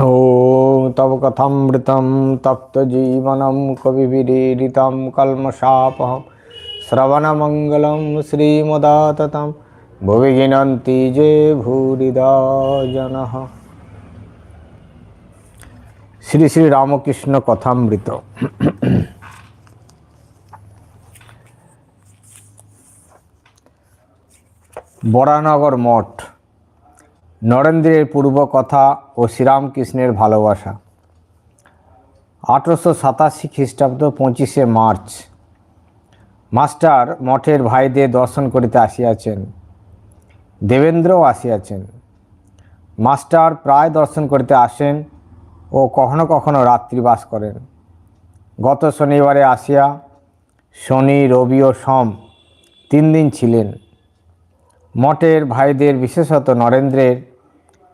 ॐ तव कथामृतं तप्तजीवनं कविभिरीडितं कल्मषापहं श्रवणमङ्गलं श्रीमदाततं भुवि गिनन्ति जे भूरिदा जनः শ্রী শ্রী রামকৃষ্ণ কথামৃত বরানগর মঠ নরেন্দ্রের পূর্ব কথা ও শ্রীরামকৃষ্ণের ভালোবাসা। আঠেরোশো সাতাশি খ্রিস্টাব্দ পঁচিশে মার্চ, মাস্টার মঠের ভাইদের দর্শন করিতে আসিয়াছেন। দেবেন্দ্রও আসিয়াছেন। মাস্টার প্রায় দর্শন করিতে আসেন ও কখনো কখনো রাত্রিবাস করেন। গত শনিবারে আসিয়া শনি, রবি ও সোম তিন দিন ছিলেন। মঠের ভাইদের বিশেষত নরেন্দ্রের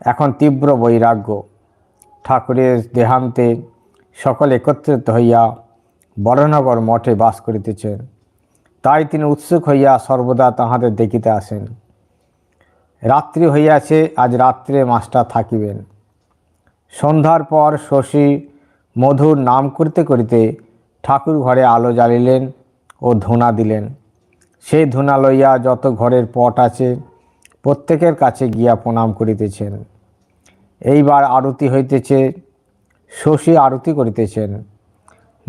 এখন তীব্র বৈরাগ্য। ঠাকুরের দেহান্তে সকল একত্রিত হইয়া বরনগর মঠে বাস করিতেছেন তাই তিনি উৎসুক হইয়া সর্বদা তাহাদের দেখিতে আসেন। রাত্রি হইয়াছে, আজ রাত্রে মাস্টার থাকিবেন। সন্ধ্যার পর শশী মধুর নাম করিতে করিতে ঠাকুর ঘরে আলো জ্বালিলেন ও ধুনা দিলেন। সেই ধুনা লইয়া যত ঘরের পট আছে প্রত্যেকের কাছে গিয়া প্রণাম করিতেছেন। এইবার আরতি হইতেছে, শশী আরতি করিতেছেন।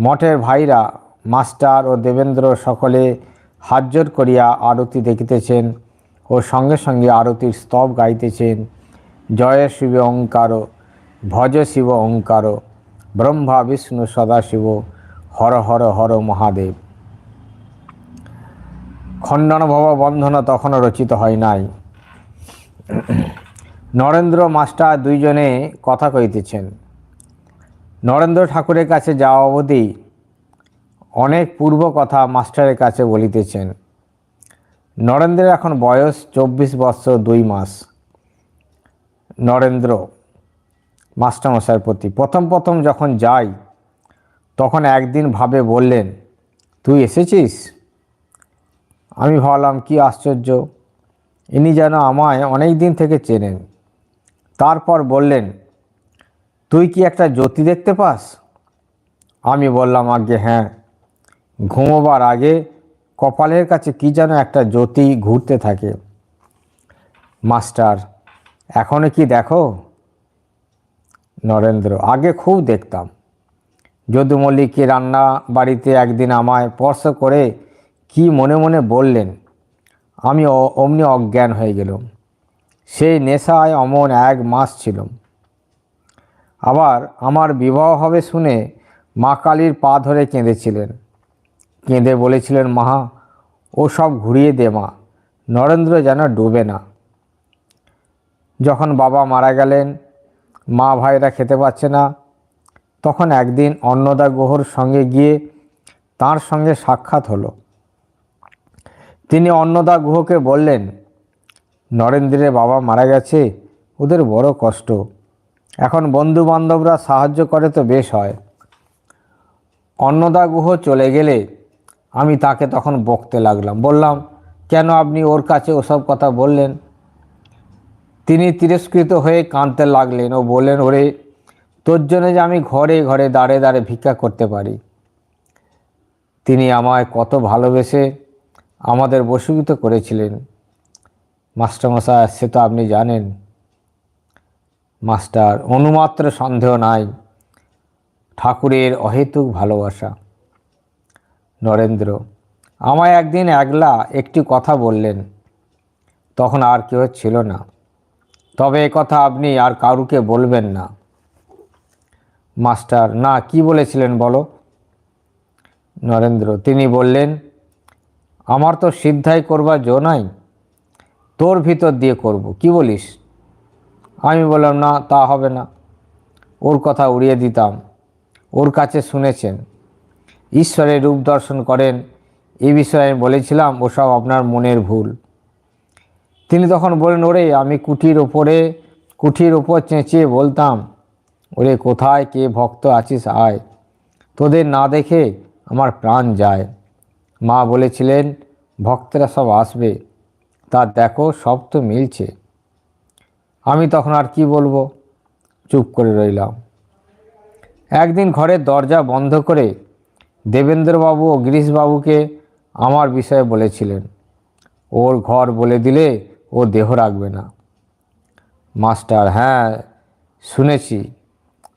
মঠের ভাইরা, মাস্টার ও দেবেন্দ্র সকলে হাতজোর করিয়া আরতি দেখিতেছেন ও সঙ্গে সঙ্গে আরতির স্তব গাইতেছেন। জয় শিব ওঙ্কার, ভজ শিব ওঙ্কার, ব্রহ্মা, বিষ্ণু, সদাশিব, হর হর হর মহাদেব। খণ্ডন ভব বন্ধন তখনও রচিত হয় নাই। নরেন্দ্র মাস্টার দুইজনে কথা কইতেছেন নরেন্দ্র ঠাকুরের কাছে যাওয়া অবধি অনেক পূর্ব কথা মাস্টারের কাছে বলিতেছেন। নরেন্দ্রের এখন বয়স চব্বিশ বৎসর দুই মাস। নরেন্দ্র, মাস্টারমশাইয়ের প্রতি প্রথম প্রথম যখন যাই, তখন একদিন ভাবে বললেন, তুই এসেছিস? আমি ভাবলাম, কি আশ্চর্য! ইনি যেন আমায় অনেক দিন থেকে চেনেন। তারপর বললেন, তুই কি একটা জ্যোতি দেখতে পাস? আমি বললাম আগে হ্যাঁ। ঘুমোবার আগে কপালের কাছে কি যেন একটা জ্যোতি ঘুরতে থাকে। মাস্টার, এখনও কি দেখো? নরেন্দ্র, আগে খুব দেখতাম। যদু মল্লিককে রান্না বাড়িতে একদিন আমায় স্পর্শ করে কি মনে মনে বললেন? আমি অমনি অজ্ঞান হয়ে গেলাম। সেই নেশায় অমন এক মাস ছিল আবার আমার বিবাহ হবে শুনে মা কালীর পা ধরে কেঁদেছিলেন। কেঁদে বলেছিলেন, মা, ও সব ঘুরিয়ে দে মা, নরেন্দ্র যেন ডুবে না। যখন বাবা মারা গেলেন, মা ভাইরা খেতে পাচ্ছে না। তখন একদিন অন্নদা গুহর সঙ্গে গিয়ে তার সঙ্গে সাক্ষাৎ হলো। তিনি অন্নদা গুহকে বললেন, নরেন্দ্রের বাবা মারা গেছে, ওদের বড় কষ্ট। এখন বন্ধু বান্ধবরা সাহায্য করে তো বেশ হয়। অন্নদা গুহ চলে গেলে আমি তাকে তখন বকতে লাগলাম। বললাম, কেন আপনি ওর কাছে ওসব কথা বললেন? তিনি তিরস্কৃত হয়ে কাঁদতে লাগলেন ও বললেন, ওরে, তোর জন্য যে আমি ঘরে ঘরে দাঁড়ে দাঁড়ে ভিক্ষা করতে পারি। তিনি আমায় কত ভালোবেসে আমাদের বশীভূত করেছিলেন। মাস্টারমশাই, সে তো আপনি জানেন। মাস্টার, অনুমাত্র সন্দেহ নাই। ঠাকুরের অহেতুক ভালোবাসা। নরেন্দ্র, আমায় একদিন একলা একটি কথা বললেন। তখন আর কেউ ছিল না। তবে কথা আপনি আর কারুকে বলবেন না। মাস্টার, না, কি বলেছিলেন বলো? নরেন্দ্র, তিনি বললেন আমার তো সিদ্ধাই করবার জো নাই, তোর ভিতর দিয়ে করব। কি বলিস? আমি বললাম, না, তা হবে না। ওর কথা উড়িয়ে দিতাম। ওর কাছে শুনেছেন। ঈশ্বরের রূপ দর্শন করেন। এই বিষয়ে আমি বলেছিলাম, ওসব আপনার মনের ভুল। তিনি তখন বলেন ওরে, আমি কুঠির ওপরে, কুঠির ওপর চেঁচিয়ে বলতাম, ওরে, কোথায়, কে ভক্ত আছিস, আয়। তোদের না দেখে আমার প্রাণ যায়। মা বলেছিলেন, ভক্তরা সব আসবে, তা দেখো সব তো মিলছে। আমি তখন আর কি বলব? চুপ করে রইলাম। একদিন ঘরের দরজা বন্ধ করে দেবেন্দ্রবাবু ও গিরিশবাবুকে আমার বিষয়ে বলেছিলেন। ওর ঘর বলে দিলে ও দেহ রাখবে না। মাস্টার হ্যাঁ শুনেছি।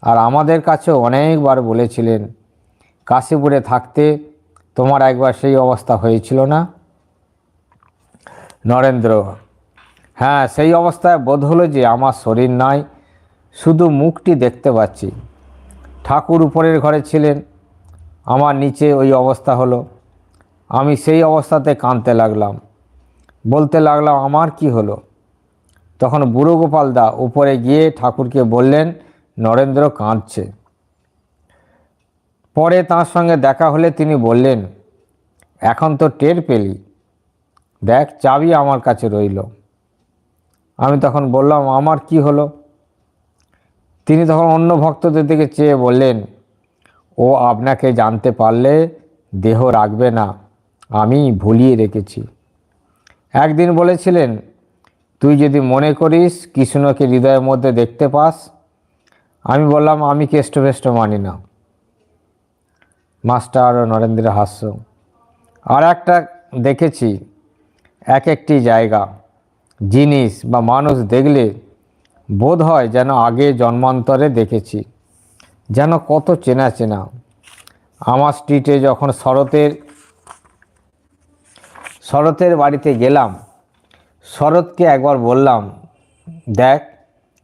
আর আমাদের কাছে অনেকবার বলেছিলেন, কাশীপুরে থাকতে তোমার একবার সেই অবস্থা হয়েছিল না? নরেন্দ্র হ্যাঁ সেই অবস্থায় বোধ হলো যে আমার শরীর নাই, শুধু মুখটি দেখতে পাচ্ছি। ঠাকুর উপরের ঘরে ছিলেন, আমার নিচে ওই অবস্থা হলো। আমি সেই অবস্থাতে কাঁদতে লাগলাম। বলতে লাগলাম, আমার কি হলো? তখন বুড়ো গোপাল দা উপরে গিয়ে ঠাকুরকে বললেন, নরেন্দ্র কাঁদছে। পরে তার সঙ্গে দেখা হলে তিনি বললেন, এখন তো টের পেলি। দেখ, চাবি আমার কাছে রইল। আমি তখন বললাম, আমার কি হলো? তিনি তখন অন্য ভক্তদের দিকে চেয়ে বললেন, ও আপনাকে জানতে পারলে দেহ রাখবে না, আমি ভুলিয়ে রেখেছি। একদিন বলেছিলেন, তুই যদি মনে করিস কৃষ্ণকে হৃদয়ের মধ্যে দেখতে পাস, আমি বললাম, আমি কেষ্টভেষ্ট মানি না। মাস্টার ও নরেন্দ্র হাস্য। আর একটা দেখেছি, এক একটি জায়গা, জিনিস বা মানুষ দেখলে বোধ হয় যেন আগে জন্মান্তরে দেখেছি, যেন কত চেনা চেনা। আমার স্ট্রিটে যখন শরতের শরতের বাড়িতে গেলাম, শরৎকে একবার বললাম, দেখ,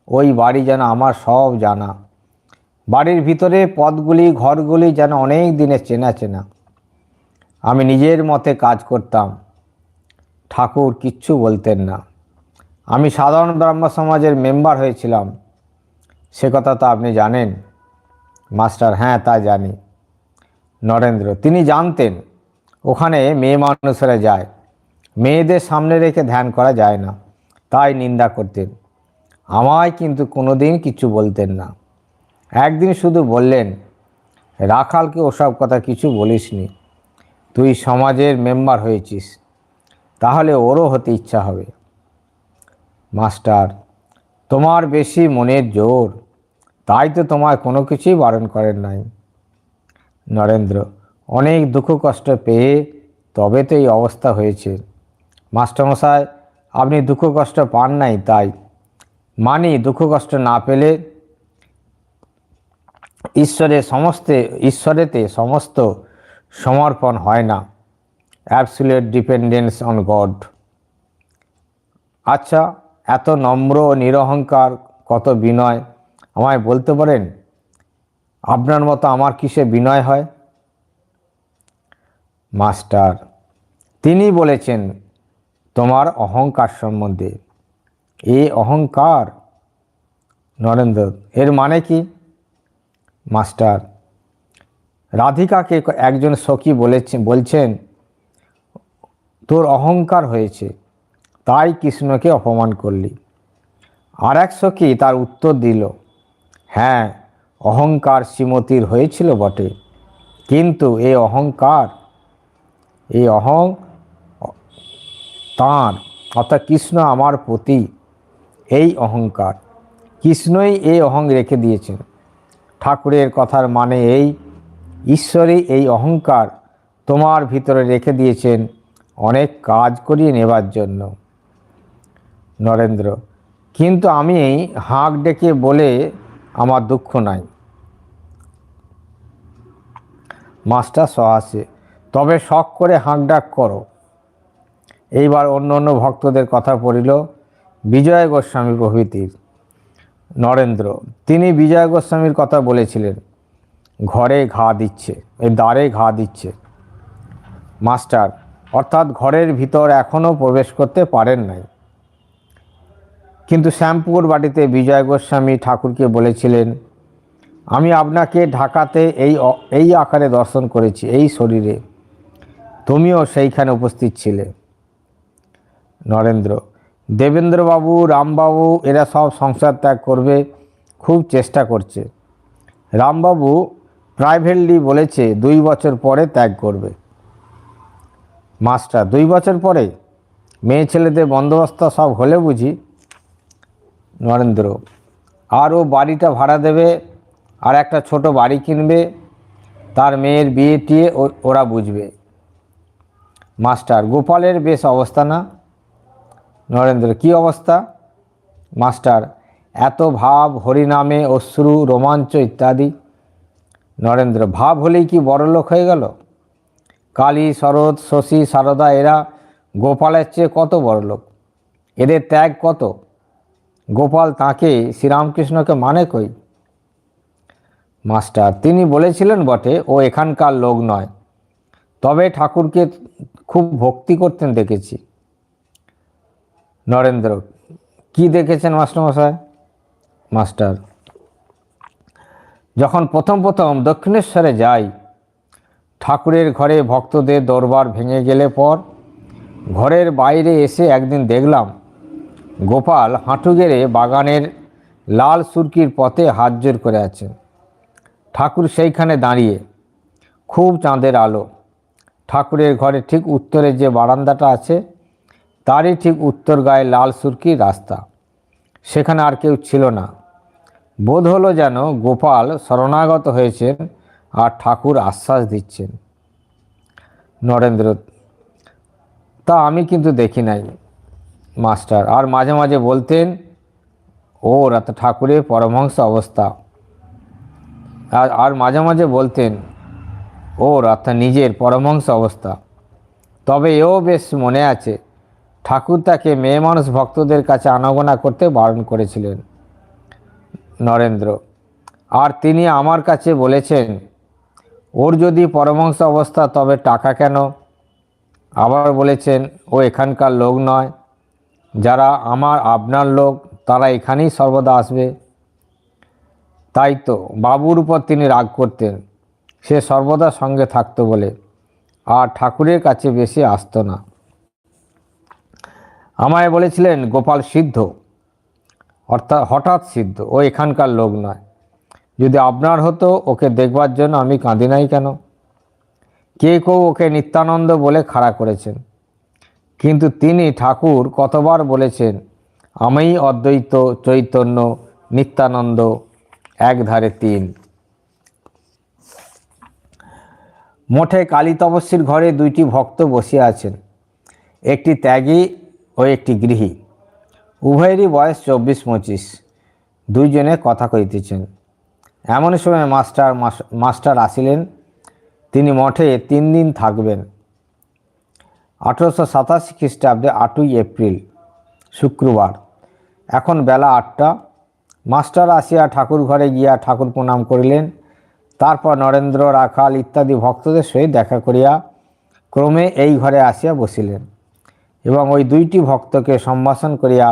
ওই বাড়ি যেন আমার সব জানা। বাড়ির ভিতরে পথগুলি ঘরগুলি যেন অনেক দিনের চেনা চেনা। আমি নিজের মতে কাজ করতাম। ঠাকুর কিচ্ছু বলতেন না। আমি সাধারণ ব্রাহ্ম সমাজের মেম্বার হয়েছিলাম। সে কথা তো আপনি জানেন। মাস্টার হ্যাঁ তা জানি। নরেন্দ্র, তিনি জানতেন, ওখানে মেয়ে মানুষেরা যায়। মেয়েদের সামনে রেখে ধ্যান করা যায় না। তাই নিন্দা করতেন। আমায় কিন্তু কোনো কোনোদিন কিছু বলতেন না। একদিন শুধু বললেন, রাখালকে ওসব কথা কিছু বলিসনি। তুই সমাজের মেম্বার হয়েছিস। তাহলে ওরও হতে ইচ্ছা হবে। মাস্টার, তোমার বেশি মনের জোর। তাই তো তোমায় কোনো কিছুই বারণ করেন নাই। নরেন্দ্র, অনেক দুঃখ কষ্ট পেয়ে তবে তো এই অবস্থা হয়েছে। মাস্টারমশাই, আপনি দুঃখ কষ্ট পান নাই তাই। মানি দুঃখ কষ্ট না পেলে ঈশ্বরের সমস্ত, ঈশ্বরেতে সমস্ত সমর্পণ হয় না। অ্যাবসুলেট ডিপেন্ডেন্স অন গড আচ্ছা এত নম্র ও নিরহংকার কত বিনয়? আমায় বলতে পারেন? আপনার মতো আমার কিসে বিনয় হয়? মাস্টার, তিনি বলেছেন, তোমার অহংকার সম্বন্ধে। এ অহংকার, নরেন্দ্র, এর মানে কি? মাস্টার। রাধিকাকে একজন সখী বলেছে, বলছেন, তোর অহংকার হয়েছে, তাই কৃষ্ণকে অপমান করলি। আর এক সখী তার উত্তর দিল হ্যাঁ অহংকার শ্রীমতীর হয়েছিল বটে, কিন্তু এই অহংকার এই অহং তাঁর, অর্থাৎ কৃষ্ণ আমার প্রতি এই অহংকার। কৃষ্ণই এই অহং রেখে দিয়েছেন। ঠাকুরের কথার মানে এই, ঈশ্বরই এই অহংকার তোমার ভিতরে রেখে দিয়েছেন, অনেক কাজ করিয়ে নেবার জন্য। নরেন্দ্র, কিন্তু আমি হাঁক ডেকে বলে আমার দুঃখ নাই। মাস্টার সহাসে, তবে শখ করে হাঁক ডাক করো। এইবার অন্য অন্য ভক্তদের কথা পড়িল বিজয় গোস্বামী প্রভৃতির। নরেন্দ্র, তিনি বিজয় গোস্বামীর কথা বলেছিলেন। ঘরে ঘা দিচ্ছে এই দ্বারে ঘা দিচ্ছে। মাস্টার, অর্থাৎ ঘরের ভিতর এখনও প্রবেশ করতে পারেন নাই। কিন্তু শ্যামপুর বাড়িতে বিজয় গোস্বামী ঠাকুরকে বলেছিলেন, আমি আপনাকে ঢাকাতে এই এই আকারে দর্শন করেছি, এই শরীরে। তুমিও সেইখানে উপস্থিত ছিলে। নরেন্দ্র দেবেন্দ্রবাবু, রামবাবু, এরা সব সংসার ত্যাগ করবে, খুব চেষ্টা করছে। রামবাবু প্রাইভেটলি বলেছে, দুই বছর পরে ত্যাগ করবে। মাস্টার, দুই বছর পরে? মেয়ে ছেলেদের বন্দোবস্ত সব হলে বুঝি? নরেন্দ্র আর ও বাড়িটা ভাড়া দেবে, আর একটা ছোট বাড়ি কিনবে, তার মেয়ের বিয়ে টিয়ে ওরা বুঝবে। মাস্টার, গোপালের বেশ অবস্থা না? নরেন্দ্র, কি অবস্থা? মাস্টার, এত ভাব, হরিনামে, অশ্রু, রোমাঞ্চ ইত্যাদি। নরেন্দ্র, ভাব হলেই কি বড়লোক হয়ে গেল? কালী, শরৎ, শশী, সারদা, এরা গোপালের চেয়ে কত বড়লোক? এদের ত্যাগ কত? গোপাল তাকে শ্রীরামকৃষ্ণকে মানে কই? মাস্টার, তিনি বলেছিলেন বটে, ও এখানকার লোক নয়। তবে ঠাকুরকে খুব ভক্তি করতেন দেখেছি। নরেন্দ্র, কি দেখেছেন মাস্টারমশাই? মাস্টার, যখন প্রথম প্রথম দক্ষিণেশ্বরে যাই, ঠাকুরের ঘরে ভক্তদের দরবার ভেঙে গেলে পর ঘরের বাইরে এসে একদিন দেখলাম, গোপাল হাঁটু গেড়ে বাগানের লাল সুরকির পথে হাত জোর করে আছেন ঠাকুর সেইখানে দাঁড়িয়ে খুব চাঁদের আলো। ঠাকুরের ঘরে ঠিক উত্তরে যে বারান্দাটা আছে তারই ঠিক উত্তর গায়ে লাল সুরকির রাস্তা। সেখানে আর কেউ ছিল না। বোধ হলো যেন গোপাল শরণাগত হয়েছেন আর ঠাকুর আশ্বাস দিচ্ছেন। নরেন্দ্র, তা আমি কিন্তু দেখি নাই, মাস্টার। আর মাঝে মাঝে বলতেন, ও রাত ঠাকুরের পরমহংস অবস্থা। আর আর মাঝে মাঝে বলতেন, ও অর্থাৎ নিজের পরমহংস অবস্থা। তবে এও বেশ মনে আছে ঠাকুর তাকে মেয়ে মানুষ ভক্তদের কাছে আনাগোনা করতে বারণ করেছিলেন। নরেন্দ্র, আর তিনি আমার কাছে বলেছেন, ওর যদি পরমহংস অবস্থা, তবে টাকা কেন? আবার বলেছেন, ও এখানকার লোক নয়। যারা আমার আপনার লোক, তারা এখানেই সর্বদা আসবে। তাই তো বাবুর উপর তিনি রাগ করতেন। সে সর্বদা সঙ্গে থাকতো বলে। আর ঠাকুরের কাছে বেশি আসতো না। আমায় বলেছিলেন, গোপাল সিদ্ধ। অর্থাৎ হঠাৎ সিদ্ধ, ও এখানকার লোক নয়। যদি আপনার হতো, ওকে দেখবার জন্য আমি কাঁদি নাই কেন? কে কেউ ওকে নিত্যানন্দ বলে খাড়া করেছেন। কিন্তু তিনি ঠাকুর কতবার বলেছেন আমিই অদ্বৈত, চৈতন্য, নিত্যানন্দ এক ধারে তিন। মঠে কালী তপস্বীর ঘরে দুইটি ভক্ত বসিয়া আছেন। একটি ত্যাগী ও একটি গৃহী। উভয়েরই বয়স চব্বিশ পঁচিশ দুইজনে কথা কইতেছেন এমন সময় মাস্টার মাস্টার আসিলেন। তিনি মঠে তিন দিন থাকবেন। আঠেরোশো সাতাশি খ্রিস্টাব্দে আটই এপ্রিল, শুক্রবার। এখন বেলা আটটা। মাস্টার আসিয়া ঠাকুর ঘরে গিয়া ঠাকুর প্রণাম করিলেন। তারপর নরেন্দ্র, রাখাল ইত্যাদি ভক্তদের সহিত দেখা করিয়া ক্রমে এই ঘরে আসিয়া বসিলেন। এবং ওই দুইটি ভক্তকে সম্ভাষণ করিয়া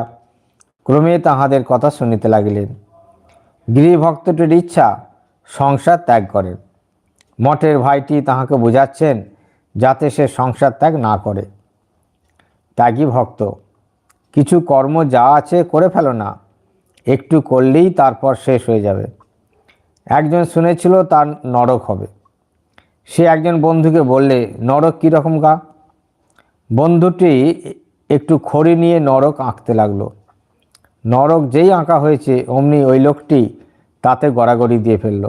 ক্রমে তাহাদের কথা শুনিতে লাগিলেন। গৃহভক্তটির ইচ্ছা সংসার ত্যাগ করেন মঠের ভাইটি তাহাকে বুঝাচ্ছেন যাতে সে সংসার ত্যাগ না করে। ত্যাগী ভক্ত, কিছু কর্ম যা আছে করে ফেলো না, একটু করলেই তারপর শেষ হয়ে যাবে। একজন শুনেছিল তার নরক হবে। সে একজন বন্ধুকে বললে, নরক কীরকম গা? বন্ধুটি একটু খড়ি নিয়ে নরক আঁকতে লাগল। নরক যেই আঁকা হয়েছে, অমনি ওই লোকটি তাতে গড়াগড়ি দিয়ে ফেলল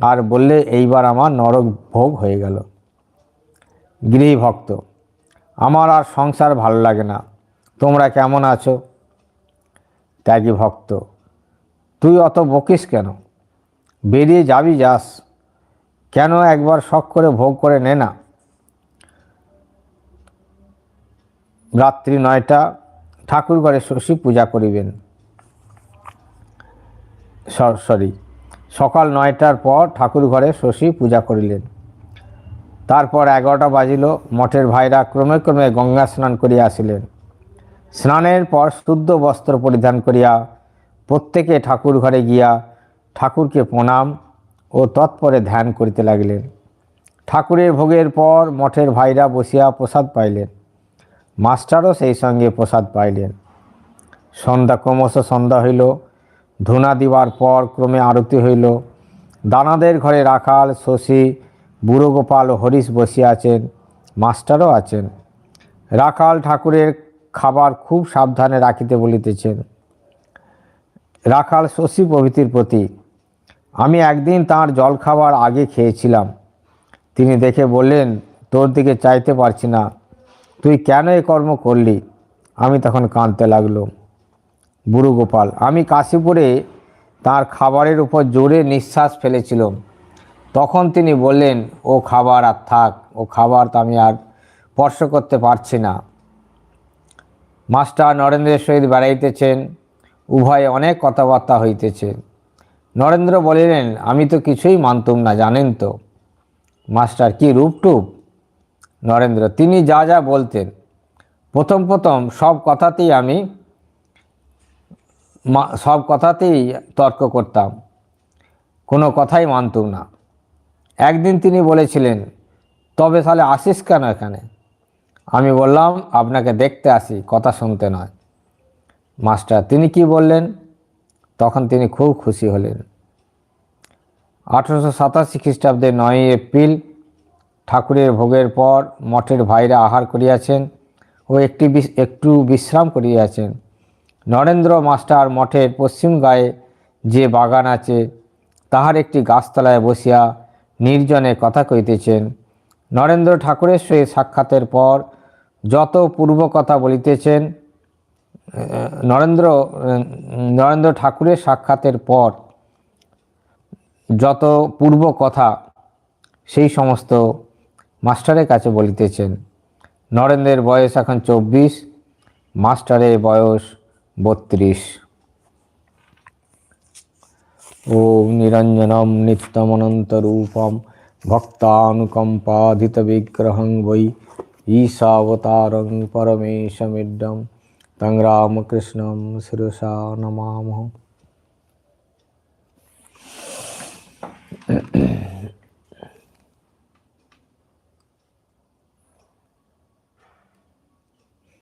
আর বললে, এইবার আমার নরক ভোগ হয়ে গেল। গৃহভক্ত, আমার আর সংসার ভালো লাগে না। তোমরা কেমন আছো? ত্যাগী ভক্ত, তুই অত বকিস কেন? বেরিয়ে যাবি যাস। কেন একবার শখ করে ভোগ করে নে না? রাত্রি নয়টা ঠাকুর ঘরে শশী পূজা করিবেন। সরি সকাল নয়টার পর ঠাকুর ঘরে শশী পূজা করিলেন। তারপর এগারোটা বাজিল, মঠের ভাইরা ক্রমে ক্রমে গঙ্গা স্নান করিয়া আসিলেন। স্নানের পর শুদ্ধ বস্ত্র পরিধান করিয়া প্রত্যেকে ঠাকুর ঘরে গিয়া ঠাকুরকে প্রণাম ও তৎপরে ধ্যান করিতে লাগিলেন। ঠাকুরের ভোগের পর মঠের ভাইরা বসিয়া প্রসাদ পাইলেন। মাস্টারও সেই সঙ্গে প্রসাদ পাইলেন। সন্ধ্যা ক্রমশ সন্ধ্যা হইল, ধুনা দিবার পর ক্রমে আরতি হইল। দানাদের ঘরে রাখাল, শশী বুড়ো গোপাল ও হরিশ বসিয়া আছেন মাস্টারও আছেন। রাখাল ঠাকুরের খাবার খুব সাবধানে রাখিতে বলিতেছেন। রাখাল শশী প্রভৃতির প্রতি, আমি একদিন তার জল খাবার আগে খেয়েছিলাম। তিনি দেখে বললেন, তোর দিকে চাইতে পারছি না। তুই কেন এ কর্ম করলি? আমি তখন কাঁদতে লাগল। বুড়ো গোপাল, আমি কাশীপুরে তার খাবারের উপর জোরে নিঃশ্বাস ফেলেছিলাম। তখন তিনি বললেন, ও খাবার আর থাক, ও খাবার তো আমি আর স্পর্শ করতে পারছি না। মাস্টার নরেন্দ্রের সহিত বেড়াইতেছেন, উভয়ে অনেক কথাবার্তা হইতেছে। নরেন্দ্র বলিলেন, আমি তো কিছুই মানতুম না, জানেন তো। মাস্টার কি রূপটুপ? নরেন্দ্র, তিনি যা যা বলতেন, প্রথম প্রথম সব কথাতেই আমি সব কথাতেই তর্ক করতাম, কোনো কথাই মানতুম না। একদিন তিনি বলেছিলেন, তবে তাহলে আসিস কেন এখানে? আমি বললাম, আপনাকে দেখতে আসি, কথা শুনতে নয়। মাস্টার, তিনি কি বললেন? তখন তিনি খুব খুশি হলেন। আঠেরোশো সাতাশি খ্রিস্টাব্দে নয়ই এপ্রিল ঠাকুরের ভোগের পর মঠের ভাইরা আহার করিয়াছেন ও একটি একটু বিশ্রাম করিয়াছেন। নরেন্দ্র মাস্টার মঠের পশ্চিম গায়ে যে বাগান আছে, তাহার একটি গাছতলায় বসিয়া নির্জনে কথা কইতেছেন নরেন্দ্র ঠাকুরের সহিত সাক্ষাতের পর যত পূর্ব কথা বলিতেছেন নরেন্দ্র নরেন্দ্র ঠাকুরের সাক্ষাতের পর যত পূর্ব কথা সেই সমস্ত মাস্টারের কাছে বলিতেছেন, নরেন্দ্রের বয়স এখন চব্বিশ, মাস্টারের বয়স বত্রিশ। ওম নিরঞ্জনম নিত্যমনন্তরূপম ভক্তানুকম্পাধিত বিগ্রহং বৈ ঈশাবতারং পরমেশমিড্ডম তং রামকৃষ্ণম শিরসা নমামহ